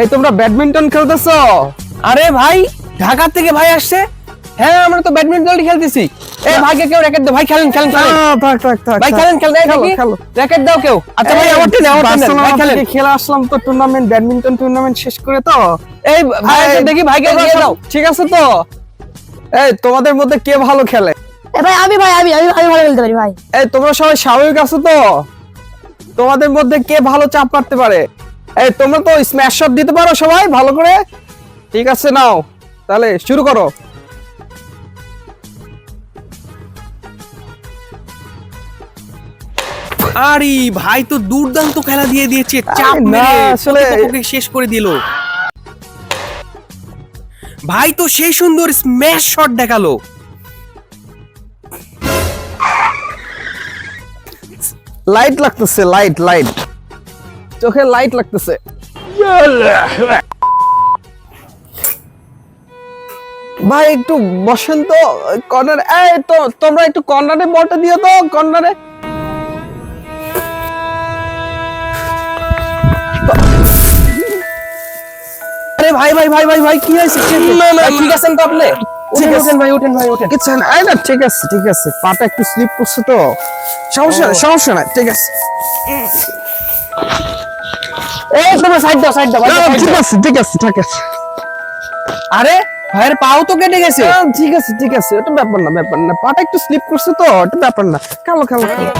এই তোমরা ব্যাডমিন্টন খেলতেছো? আরে ভাই ঢাকা থেকে ভাই আসছে? হ্যাঁ আমরা তো ব্যাডমিন্টন খেলতেছি। এই ভাইকে কেউ র্যাকেট দাও। ভাই খেলেন খেলেন খেলেন। থাক থাক থাক ভাই খেলেন খেলেন খেলো, খেলো। র্যাকেট দাও কেউ। আচ্ছা ভাই আমার টেনে আমার টেনে ভাই খেলেন। খেলে আসলাম তো টুর্নামেন্ট ব্যাডমিন্টন টুর্নামেন্ট শেষ করে তো। এই ভাই দেখি ভাইকে দিয়ে দাও। ঠিক আছে তো? এই তোমাদের মধ্যে কে ভালো খেলে? এ ভাই আমি ভাই আমি আমি আমি ভালো খেলতে পারি ভাই। এই তোমরা সবাই স্বাভাবিক আছো তো? তোমাদের মধ্যে কে ভালো চাপ মারতে পারে? এই তোমরা তো স্ম্যাশ শট দিতে পারো সবাই ভালো করে। ঠিক আছে নাও। তাহলে শুরু করো। আরে ভাই তো দুর্দান্ত খেলা দিয়ে দিয়েছে চাপ না, মেরে আসলে- শেষ করে দিল? ভাই তো সেই সুন্দর স্ম্যাশ শট দেখাল। লাইট লাগতেছে লাইট লাইট চোখে লাইট লাগতেছে। ভাই একটু বসেন তো কর্নার এই তো তোমরা একটু কর্নারে বলটা দিও তো কর্নারে। আরে ভাই ভাই ভাই ভাই ভাই কি হয়েছে? ঠিক আছেন তো আপনি? ঠিক উঠেন আছে। উঠেন ভাই উঠেন। ভাই উঠেন কিছু না এই না ঠিক আছে ঠিক আছে। পাটা একটু স্লিপ করছে তো। সমস্যা সমস্যা নাই ঠিক আছে। এই তুমি সাইড দাও সাইড দাও ঠিক আছে ঠিক আছে ঠিক আছে। আরে ভাইয়ের পাও তো কেটে গেছে। ঠিক আছে ঠিক আছে ওটা ব্যাপার না ব্যাপার না। পাটা একটু স্লিপ করছে তো ওটা ব্যাপার না। খেলো খেলো খেলো।